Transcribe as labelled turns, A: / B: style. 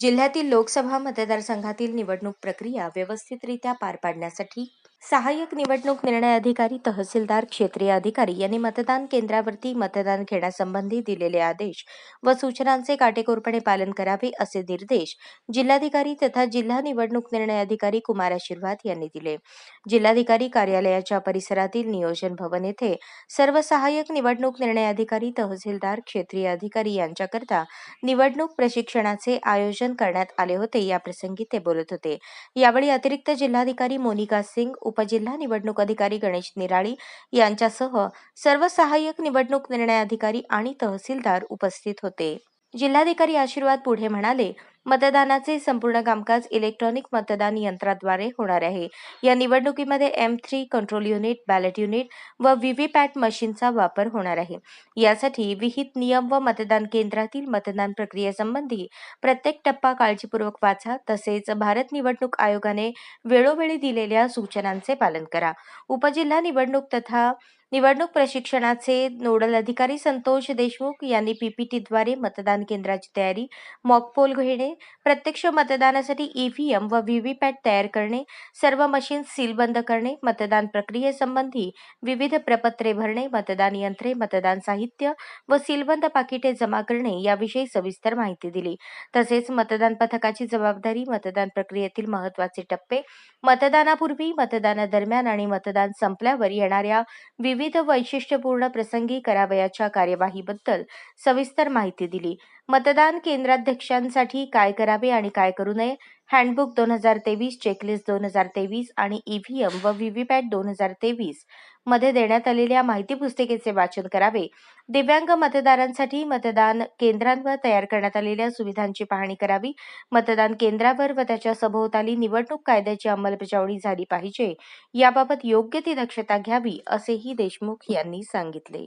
A: जिल्ह्यातील लोकसभा मतदारसंघातील निवडणूक प्रक्रिया व्यवस्थितरित्या पार पाडण्यासाठी सहाय्यक निवडणूक निर्णय अधिकारी तहसीलदार क्षेत्रीय अधिकारी यांनी मतदान केंद्रावरती मतदान घेण्यासंबंधी दिलेले आदेश व सूचनांचे काटेकोरपणे पालन करावे असे निर्देश जिल्हाधिकारी तथा जिल्हा निवडणूक निर्णय अधिकारी कुमार आशीर्वाद यांनी दिले. जिल्हाधिकारी कार्यालयाच्या परिसरातील नियोजन भवन येथे सर्व सहाय्यक निवडणूक निर्णय अधिकारी तहसीलदार क्षेत्रीय अधिकारी यांच्याकरता निवडणूक प्रशिक्षणाचे आयोजन करण्यात आले होते याप्रसंगी ते बोलत होते. यावेळी अतिरिक्त जिल्हाधिकारी मोनिका सिंग उपजिल्हा निवडणूक अधिकारी गणेश निराळी यांच्यासह सर्व सहाय्यक निवडणूक निर्णय अधिकारी आणि तहसीलदार उपस्थित होते. जिल्हाधिकारी आशीर्वाद पुढे म्हणाले मतदानाचे संपूर्ण कामकाज इलेक्ट्रॉनिक मतदान यंत्राद्वारे होणार आहे. या निवडणुकीमध्ये M three control unit ballot unit व व्हीव्हीपॅट मशीनचा वापर होणार आहे. यासाठी विहित नियम व मतदान केंद्रातील मतदान प्रक्रियेसंबंधी प्रत्येक टप्पा काळजीपूर्वक वाचा. तसेच भारत निवडणूक आयोगाने वेळोवेळी दिलेल्या सूचनांचे पालन करा. उपजिल्हा निवडणूक तथा निवडणूक प्रशिक्षणाचे नोडल अधिकारी संतोष देशमुख यांनी पीपीटीद्वारे मतदान केंद्राची तयारी मॉकपोल घेणे प्रत्यक्ष मतदानासाठी ईव्हीएम व व्हीव्हीपॅट तयार करणे सर्व मशीन सीलबंद करणे मतदान प्रक्रियेसंबंधी विविध प्रपत्रे भरणे मतदान यंत्रे मतदान साहित्य व सीलबंद पाकिटे जमा करणे याविषयी सविस्तर माहिती दिली. तसेच मतदान पथकाची जबाबदारी मतदान प्रक्रियेतील महत्त्वाचे टप्पे मतदानापूर्वी मतदानादरम्यान आणि मतदान संपल्यावर येणाऱ्या विविध वैशिष्ट्यपूर्ण प्रसंगी करावयाच्या कार्यवाहीबद्दल सविस्तर माहिती दिली. मतदान केंद्राध्यक्षांसाठी काय करावे आणि काय करू नये? हँडबुक दोन हजार तेवीस चेकलिस्ट दोन हजार तेवीस आणि ईव्हीएम व व्हीव्हीपॅट दोन हजार तेवीसमध्ये देण्यात आलेल्या माहिती पुस्तिकेचे वाचन करावे. दिव्यांग मतदारांसाठी मतदान केंद्रांवर तयार करण्यात आलेल्या सुविधांची पाहणी करावी. मतदान केंद्रावर व त्याच्या सभोवताली निवडणूक कायद्याची अंमलबजावणी झाली पाहिजे. याबाबत योग्य ती दक्षता घ्यावी असेही देशमुख यांनी सांगितले.